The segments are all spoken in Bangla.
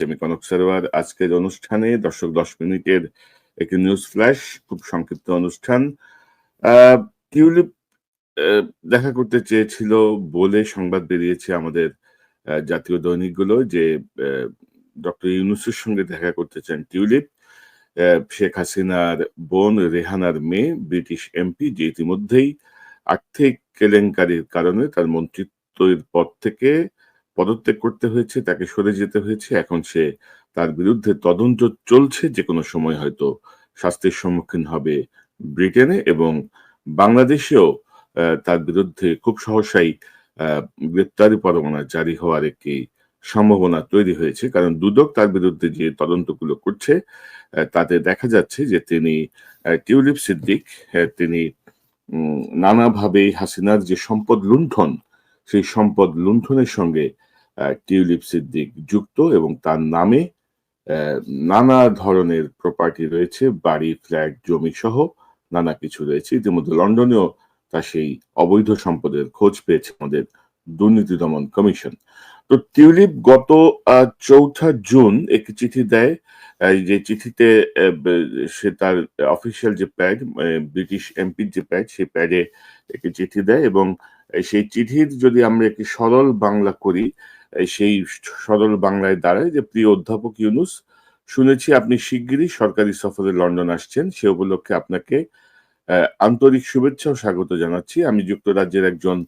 আমি কনক সারোয়ার আজকের অনুষ্ঠানে দর্শক দশ মিনিটের একটি নিউজ ফ্ল্যাশ খুব সংক্ষিপ্ত অনুষ্ঠান। টিউলিপ দেখা করতে চেয়েছিল বলে সংবাদ বেরিয়েছে আমাদের জাতীয় দৈনিকগুলো যে ডক্টর ইউনুসের সঙ্গে দেখা করতে চান টিউলিপ শেখ হাসিনার বোন রেহানার মেয়ে, ব্রিটিশ এমপি, যে ইতিমধ্যেই আর্থিক কেলেঙ্কারির কারণে তার মন্ত্রিত্বের পদ থেকে পদত্যাগ করতে হয়েছে, তাকে সরে যেতে হয়েছে। এখন সে তার বিরুদ্ধে তদন্ত চলছে, যে কোনো সময় হয়তো শাস্তির সম্মুখীন হবে ব্রিটেনে এবং বাংলাদেশেও তার বিরুদ্ধে খুব সহসাই গ্রেপ্তারি পরোয়ানা জারি হওয়ার একটি সম্ভাবনা তৈরি হয়েছে। কারণ দুদক তার বিরুদ্ধে যে তদন্তগুলো করছে তাতে দেখা যাচ্ছে যে তিনি টিউলিপ সিদ্দিক তিনি নানাভাবে হাসিনার যে সম্পদ লুণ্ঠন, সেই সম্পদ লুণ্ঠনের সঙ্গে টিউলিপ সিদ্দিক যুক্ত এবং তার নামে নানা ধরনের প্রপার্টি রয়েছে, বাড়ি ফ্ল্যাট জমি সহ নানা কিছু রয়েছে। ইতিমধ্যে লন্ডনেও তার সেই অবৈধ সম্পদের খোঁজ পেয়েছে আমাদের দুর্নীতি দমন কমিশন। তো টিউলিপ গত চৌঠা জুন একটি চিঠি দেয় যে চিঠিতে সে তার অফিসিয়াল যে প্যাড ব্রিটিশ এমপির যে প্যাড সেই প্যাডে একটি চিঠি দেয় এবং সেই চিঠির যদি আমরা একটি সরল বাংলা করি সেই সরল বাংলায় দাঁড়ায় যে প্রিয় অধ্যাপক ইউনুস, শুনেছি আপনি শিগগিরই সরকারি সফরে লন্ডন আসছেন। সে উপলক্ষে আপনাকে আন্তরিক শুভেচ্ছা ও স্বাগত জানাচ্ছি। আমি যুক্তরাজ্যের একজন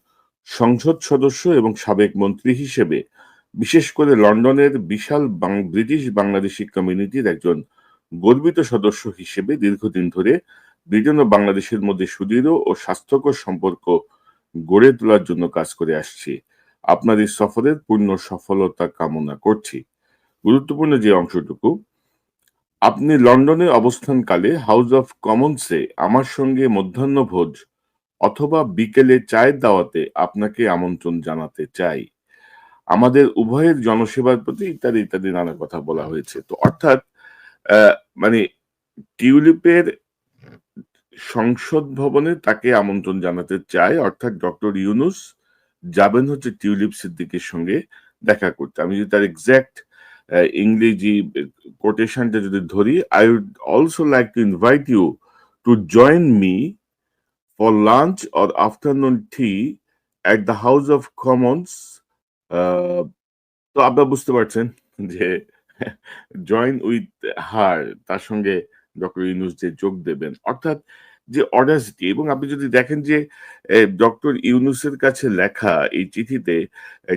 সংসদ সদস্য এবং সাবেক মন্ত্রী হিসেবে, বিশেষ করে লন্ডনের বিশাল ব্রিটিশ বাংলাদেশি কমিউনিটির একজন গর্বিত সদস্য হিসেবে দীর্ঘদিন ধরে ব্রিটেন ও বাংলাদেশের মধ্যে সুদৃঢ় ও স্বাস্থ্যকর সম্পর্ক গড়ে তোলার জন্য কাজ করে আসছি। আপনার এই সফরের পূর্ণ সফলতা কামনা করছি। গুরুত্বপূর্ণ যে অংশটুকু, আপনি লন্ডনে অবস্থানকালে হাউস অফ কমন্সে আমার সঙ্গে মধ্যাহ্নভোজ অথবা বিকেলে চায়ের দাওয়াতে আপনাকে আমন্ত্রণ জানাতে চাই। আমাদের উভয়ের জনসেবার প্রতি ইত্যাদি ইত্যাদি নানা কথা বলা হয়েছে। তো অর্থাৎ মানে টিউলিপের সংসদ ভবনে তাকে আমন্ত্রণ জানাতে চায় অর্থাৎ ডক্টর ইউনুস যাবেন হচ্ছে টিউলিপ সিদ্দিকের সঙ্গে দেখা করতে। আমি যদি তার এক্সাক্ট ইংরেজি কোটেশনটা যদি ধরি I would also like to invite you to join me for lunch or afternoon tea at the House of Commons তো আপনারা বুঝতে পারছেন যে জয়েন উইথ হার তার সঙ্গে ডক্টর ইউনুস যে যোগ দেবেন। অর্থাৎ যে অডাসিটি এবং আপনি যদি দেখেন যে ডক্টর ইউনুসের কাছে লেখা এই চিঠিতে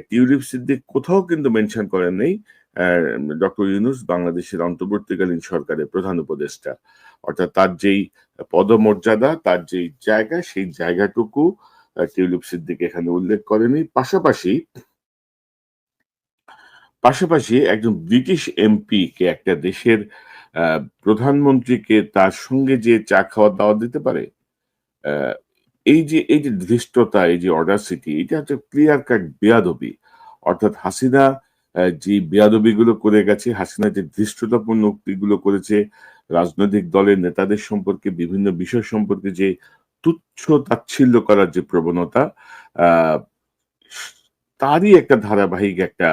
টিউলিপ সিদ্দিক কোথাও কিন্তু মেনশন করেন নেই ডক্টর ইউনুস বাংলাদেশের অন্তর্বর্তীকালীন সরকারের প্রধান উপদেষ্টা। অর্থাৎ তার যেই পদমর্যাদা তার যেই জায়গা সেই জায়গাটুকু টিউলিপ সিদ্দিক এখানে উল্লেখ করেনি পাশাপাশি পাশাপাশি একজন ব্রিটিশ এমপি কে একটা দেশের আহ, প্রধানমন্ত্রীকে তার সঙ্গে যে চা খাওয়া দাওয়া দিতে পারে এই যে এই যে ধৃষ্টতা, এই যে অডাসিটি এটা হচ্ছে ক্লিয়ার কাট বেয়াদবি। অর্থাৎ হাসিনা যে বেয়াদবি গুলো করে গেছে, হাসিনা যে ধৃষ্টতাপূর্ণ উক্তিগুলো করেছে, রাজনৈতিক দলের নেতাদের সম্পর্কে, বিভিন্ন বিষয় সম্পর্কে যে তুচ্ছ তাচ্ছিল্য করার যে প্রবণতা তারই একটা ধারাবাহিক একটা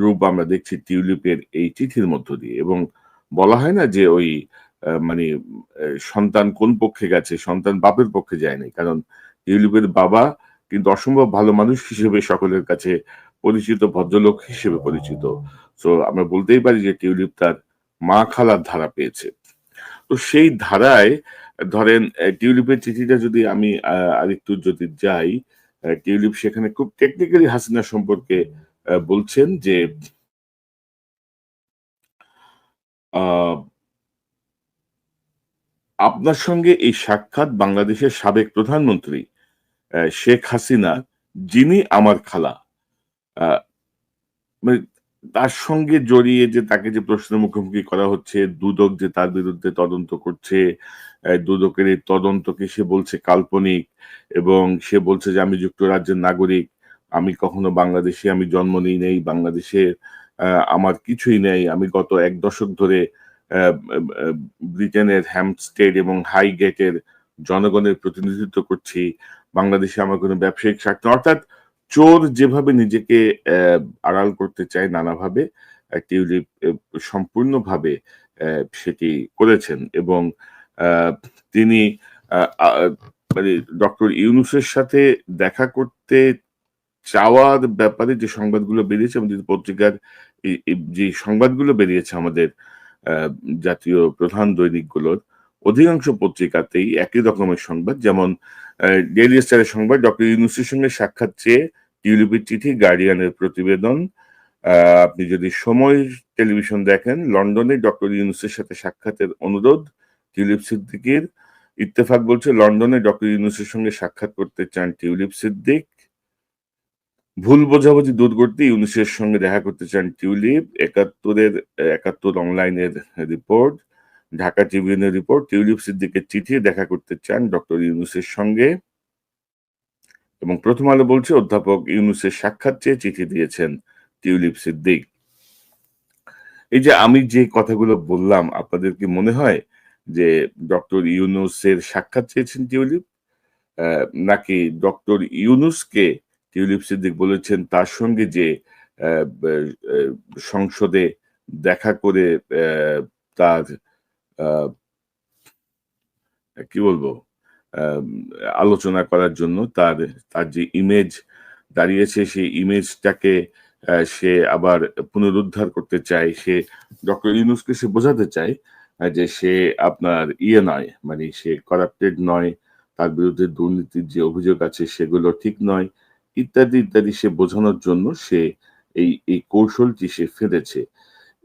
রূপ আমরা দেখছি টিউলিপের এই চিঠির মধ্য দিয়ে। এবং বলা হয় না যে ওই মানে সন্তান কোন পক্ষে গেছে, সন্তান বাপের পক্ষে যায়নি। কারণ টিউলিপের বাবা কিন্তু অসম্ভব ভালো মানুষ হিসেবে সকলের কাছে পরিচিত, ভদ্রলোক হিসেবে পরিচিত। তো আমরা বলতেই পারি যে টিউলিপ তার মা খালার ধারা পেয়েছে। তো সেই ধারায়, ধরেন টিউলিপের চিঠিটা যদি আমি আরেকটু যদি যাই টিউলিপ সেখানে খুব টেকনিক্যালি হাসিনা সম্পর্কে বলছেন যে আপনার সঙ্গে এই সাক্ষাৎ বাংলাদেশের সাবেক প্রধানমন্ত্রী শেখ হাসিনা, যিনি আমার খালা মানে তার সঙ্গে জড়িয়ে যে তাকে যে প্রশ্নের মুখোমুখি করা হচ্ছে, দুদক যে তার বিরুদ্ধে তদন্ত করছে দুদকের এই তদন্তকে সে বলছে কাল্পনিক এবং সে বলছে যে আমি যুক্তরাজ্যের নাগরিক, আমি কখনো বাংলাদেশে আমি জন্ম নিই নেই, বাংলাদেশের আমার কিছুই নেই। আমি গত এক দশক ধরে ব্রিটেনের হ্যাম্পস্টেড এবং হাইগেটের জনগণের প্রতিনিধিত্ব করছি। বাংলাদেশে আমার কোনো ব্যবসায়িক স্বার্থ অর্থাৎ চোর যেভাবে নিজেকে আড়াল করতে চায় নানাভাবে টিউলিপ সম্পূর্ণভাবে সেটি করেছেন এবং তিনি মানে ডক্টর ইউনুসের সাথে দেখা করতে চাওয়ার ব্যাপারে যে সংবাদগুলো বেরিয়েছে যদি পত্রিকার যে সংবাদগুলো বেরিয়েছে আমাদের জাতীয় প্রধান দৈনিকগুলোর, অধিকাংশ পত্রিকাতেই একই রকমের সংবাদ। যেমন ডেইলি স্টারের সংবাদ, ডক্টর ইউনুসের সঙ্গে সাক্ষাৎ চেয়ে টিউলিপের চিঠি, গার্ডিয়ানের প্রতিবেদন। আপনি যদি সময় টেলিভিশন দেখেন, লন্ডনে ডক্টর ইউনুসের সাথে সাক্ষাতের অনুরোধ, টিউলিপ সিদ্দিকীর। ইত্তেফাক বলছে, লন্ডনে ডক্টর ইউনুসের সঙ্গে সাক্ষাৎ করতে চান টিউলিপ সিদ্দিক। ভুল বোঝাবুঝি দূর করতে ইউনূসের সঙ্গে দেখা করতে চান টিউলিপ, একাত্তরের, একাত্তর অনলাইনের রিপোর্ট, ঢাকা ট্রিবিউনের রিপোর্ট, টিউলিপ সিদ্দিকের চিঠি দেখা করতে চান ডক্টর ইউনুসের সঙ্গে। এবং প্রথম আলো বলছে, অধ্যাপক ইউনুসের সাক্ষাৎ চেয়ে চিঠি দিয়েছেন টিউলিপ সিদ্দিক। এই যে আমি যে কথাগুলো বললাম, আপনাদের কি মনে হয় যে ডক্টর ইউনুসের সাক্ষাৎ চেয়েছেন টিউলিপ? নাকি ডক্টর ইউনুসকে টিউলিপ সিদ্দিক বলেছেন, তার সঙ্গে যে সংসদে দেখা করে তার কি বলব আলোচনা করার জন্য তার তার যে ইমেজ দাঁড়িয়েছে, সেই ইমেজটাকে সে আবার পুনরুদ্ধার করতে চায়। সে ডক্টর ইউনুসকে সে বোঝাতে চায় যে সে আপনার ইয়ে নয় মানে সে করাপ্টেড নয়, তার বিরুদ্ধে দুর্নীতির যে অভিযোগ আছে সেগুলো ঠিক নয়। ইত্যাদি ইত্যাদি সে বোঝানোর জন্য সে এই এই কৌশলটি সে ফেলেছে।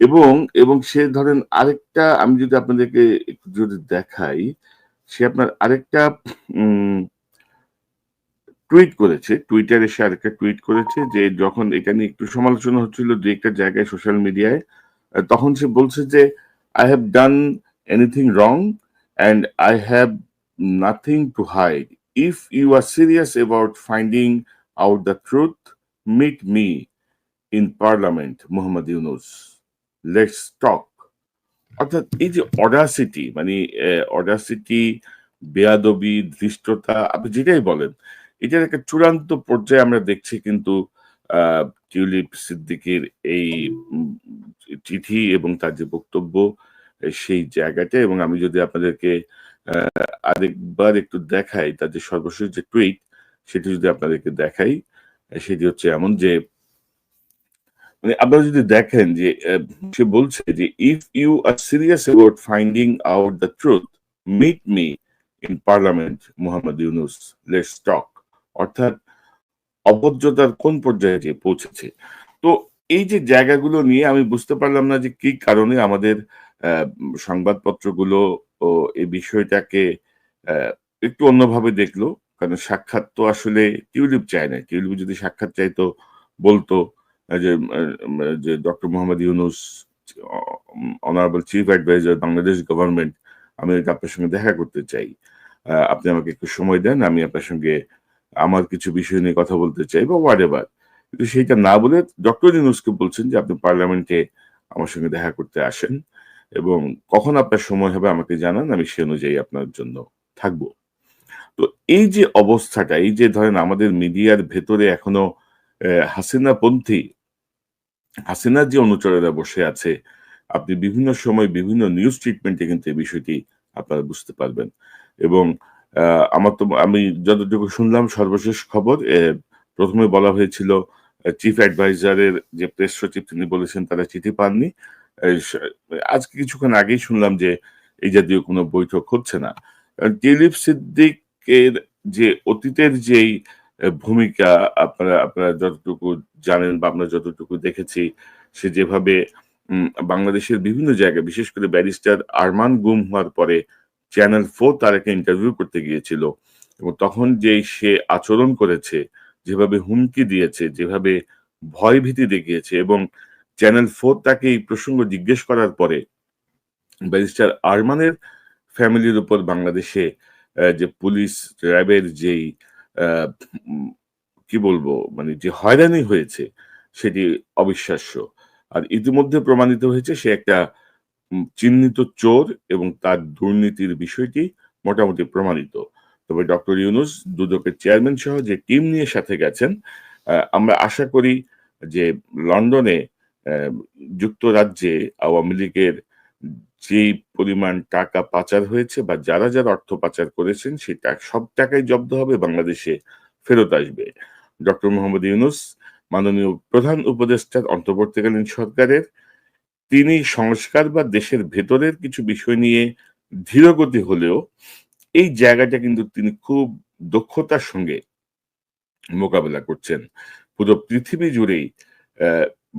এবং এবং সে ধরেন আরেকটা, আমি যদি আপনাদেরকে একটু যদি দেখাই, সে আপনার আরেকটা টুইট করেছে। টুইটারে সে আরেকটা টুইট করেছে যে যখন এটা নিয়ে একটু সমালোচনা হচ্ছিল দু একটা জায়গায় সোশ্যাল মিডিয়ায় তখন সে বলছে যে I have done anything wrong and I have nothing to hide if you are serious about finding out the truth meet me in Parliament Mohammad Yunus let's talk অর্থাৎ এই যে অডাসিটি মানে অডাসিটি বেয়াদবি, ধৃষ্টতা, আপনি যেটাই বলেন, এটার একটা চূড়ান্ত পর্যায়ে আমরা দেখছি কিন্তু টিউলিপ সিদ্দিকের এই চিঠি এবং তার যে বক্তব্য সেই জায়গাটা এবং আমি যদি আপনাদেরকে আরেকবার একটু দেখাই যে সর্বশেষ যে টুইট সেটি যদি আপনাদেরকে দেখাই সেটি হচ্ছে এমন যে মানে আপনারা যদি দেখেন যে সে বলছে যে if you are serious about finding out the truth meet me in Parliament Mohammad Yunus let's talk অর্থাৎ, অভদ্রতার কোন পর্যায়ে যে পৌঁছেছে। তো এই যে জায়গাগুলো নিয়ে আমি বুঝতে পারলাম না যে কি কারণে আমাদের সংবাদপত্রগুলো এই বিষয়টাকে একটু অন্যভাবে দেখল। কারণ সাক্ষাৎ তো আসলে টিউলিপ চায় না। টিউলিপ যদি সাক্ষাৎ চাইতো, বলতো যে যে, doctor Mohammad Yunus honourable chief adviser Bangladesh government আমি আপনার সঙ্গে দেখা করতে চাই। আপনি আমাকে একটু সময় দেন, আমি আপনার সঙ্গে আমার কিছু বিষয় নিয়ে কথা বলতে চাই বা হোয়াট এভার কিন্তু সেইটা না বলে ডক্টর ইউনুসকে বলছেন যে, আপনি পার্লামেন্টে আমার সঙ্গে দেখা করতে আসেন এবং কখন আপনার সময় হবে আমাকে জানান, আমি সে অনুযায়ী আপনার জন্য থাকব। তো এই যে অবস্থাটা এই যে ধরেন আমাদের মিডিয়ার ভেতরে এখনও আহ, হাসিনাপন্থী হাসিনার যে অনুচরেরা বসে আছে আপনি বিভিন্ন সময় বিভিন্ন নিউজ ট্রিটমেন্টে কিন্তু এই বিষয়টি আপনারা বুঝতে পারবেন। এবং আমার তো আমি যতটুকু শুনলাম সর্বশেষ খবর প্রথমে বলা হয়েছিল চিফ অ্যাডভাইজারের যে প্রেস সচিব তিনি বলেছেন তারা চিঠি পাননি। আজকে কিছুক্ষণ আগেই শুনলাম যে এই জাতীয় কোনো বৈঠক হচ্ছে না। টিলিপ সিদ্দিকের যে অতীতের যেই ভূমিকা, আপনারা আপনারা যতটুকু জানেন বা আমরা যতটুকু দেখেছি, সে যেভাবে বাংলাদেশের বিভিন্ন জায়গায়, বিশেষ করে ব্যারিস্টার আরমান গুম হওয়ার পরে চ্যানেল ফোর তার একটা ইন্টারভিউ করতে গিয়েছিল এবং তখন যে সে আচরণ করেছে, যেভাবে হুমকি দিয়েছে, যেভাবে ভয় ভীতি দেখিয়েছে এবং চ্যানেল ফোর তাকে এই প্রসঙ্গ জিজ্ঞেস করার পরে ব্যারিস্টার আরমানের ফ্যামিলির উপর বাংলাদেশে যে পুলিশ র্যাবের যেই কি বলব মানে যে হয়রানি হয়েছে, সেটি অবিশ্বাস্য। আর ইতিমধ্যে প্রমাণিত হয়েছে সে একটা চিহ্নিত চোর এবং তার দুর্নীতির বিষয়টি মোটামুটি প্রমাণিত। তবে ডক্টর ইউনুস দুদকের চেয়ারম্যান সহ যে টিম নিয়ে সাথে গেছেন আমরা আশা করি যে লন্ডনে যুক্তরাজ্যে আওয়ামী লীগের যেই পরিমাণ টাকা পাচার হয়েছে বা যারা যারা অর্থ পাচার করেছেন সেটা সব টাকাই জব্দ হবে, বাংলাদেশে ফেরত আসবে। ডক্টর মোহাম্মদ ইউনুস, মাননীয় প্রধান উপদেষ্টার অন্তর্বর্তীকালীন সরকারের, তিনি সংস্কার বা দেশের ভেতরের কিছু বিষয় নিয়ে ধীরগতি হলেও এই জায়গাটা কিন্তু তিনি খুব দক্ষতার সঙ্গে মোকাবেলা করছেন। পুরো পৃথিবী জুড়েই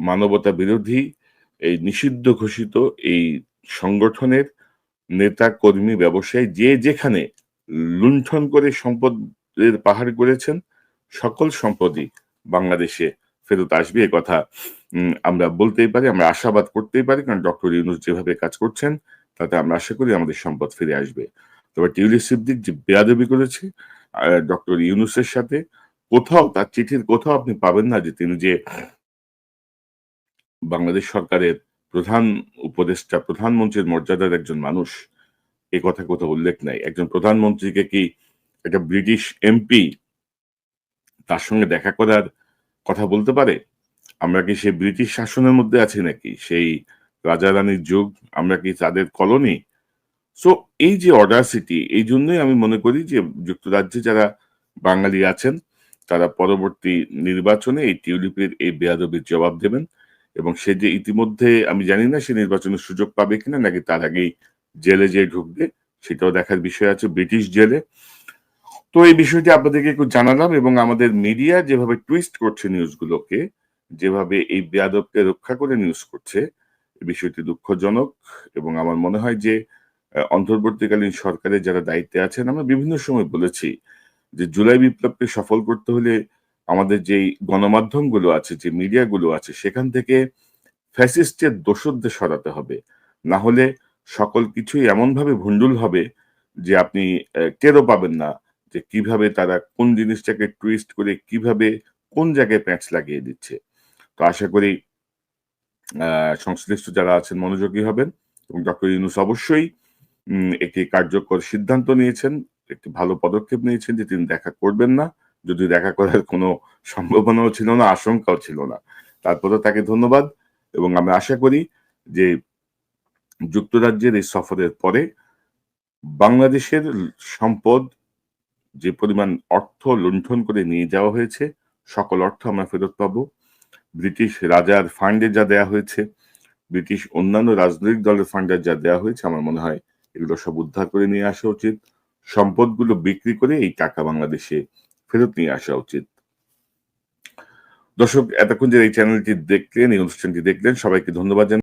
মানবতা বিরোধী এই নিষিদ্ধ ঘোষিত এই সংগঠনের নেতা, কর্মী, ব্যবসায়ী যে যেখানে লুণ্ঠন করে সম্পদের পাহাড় করেছেন সকল সম্পদই বাংলাদেশে ফেরত আসবে কথা আমরা বলতেই পারি, আমরা আশাবাদ করতেই পারি, কারণ ডক্টর ইউনুস যেভাবে কাজ করছেন, তাতে আমরা আশা করি আমাদের সম্পদ ফিরে আসবে। তবে টিউলিপ সিদ্দিক যে বেয়াদবি করেছে ডক্টর ইউনুসের সাথে কোথাও, তার চিঠির কোথাও আপনি পাবেন না যে তিনি যে বাংলাদেশ সরকারের প্রধান উপদেষ্টা, প্রধানমন্ত্রীর মর্যাদার একজন মানুষ, এ কথা কোথাও উল্লেখ নাই। একজন প্রধানমন্ত্রীকে কি একটা ব্রিটিশ এমপি তার সঙ্গে দেখা করার কথা বলতে পারে? আমরা কি সেই ব্রিটিশ শাসনের মধ্যে আছি নাকি? সেই রাজা রানীর যুগ, আমরা কি তাদের কলোনি? সো এই যে অডাসিটি এই জন্যই আমি মনে করি যে যুক্তরাজ্যে যারা বাঙালি আছেন, তারা পরবর্তী নির্বাচনে এই টিউলিপের এই বেয়াদবির জবাব দেবেন। এবং সে যে ইতিমধ্যে, আমি জানি না সে নির্বাচনের সুযোগ পাবে কিনা, নাকি তার আগেই জেলে যে ঢুকবে, সেটাও দেখার বিষয় আছে ব্রিটিশ জেলে। তো এই বিষয়টি আপনাদেরকে একটু জানালাম এবং আমাদের মিডিয়া যেভাবে টুইস্ট করছে নিউজগুলোকে যেভাবে এই বেয়াদবকে রক্ষা করে নিউজ করছে বিষয়টি দুঃখজনক এবং আমার মনে হয় যে অন্তর্বর্তীকালীন সরকারের যারা দায়িত্বে আছেন, আমরা বিভিন্ন সময় বলেছি যে জুলাই বিপ্লবকে সফল করতে হলে আমাদের যেই গণমাধ্যমগুলো আছে, যে মিডিয়াগুলো আছে, সেখান থেকে ফ্যাসিস্টের দোষরদের সরাতে হবে। না হলে সকল কিছুই এমনভাবে ভণ্ডুল হবে যে আপনি টেরও পাবেন না যে কীভাবে তারা কোন জিনিসটাকে টুইস্ট করে কীভাবে কোন জায়গায় প্যাঁচ লাগিয়ে দিচ্ছে। তো আশা করি সংশ্লিষ্ট যারা আছেন মনোযোগী হবেন এবং ডক্টর ইউনুস অবশ্যই একটি কার্যকর সিদ্ধান্ত নিয়েছেন, একটি ভালো পদক্ষেপ নিয়েছেন যে তিনি দেখা করবেন না। যদি দেখা করার কোনো সম্ভাবনাও ছিল না, আশঙ্কাও ছিল না। তারপরে তাকে ধন্যবাদ এবং আমি আশা করি যে যুক্তরাজ্যের এই সফরের পরে বাংলাদেশের সম্পদ যে পরিমাণ অর্থ লুণ্ঠন করে নিয়ে যাওয়া হয়েছে, সকল অর্থ আমরা ফেরত পাব। ব্রিটিশ রাজার ফান্ডে যা দেয়া হয়েছে, ব্রিটিশ অন্যান্য রাজনৈতিক দলের ফান্ডে যা দেওয়া হয়েছে, আমার মনে হয় এগুলো সব উদ্ধার করে নিয়ে আসা উচিত। সম্পদগুলো বিক্রি করে এই টাকা বাংলাদেশে ফেরত নিয়ে আসা উচিত। দর্শক, এতক্ষণ যে এই চ্যানেলটি দেখলেন, এই অনুষ্ঠানটি দেখলেন, সবাইকে ধন্যবাদ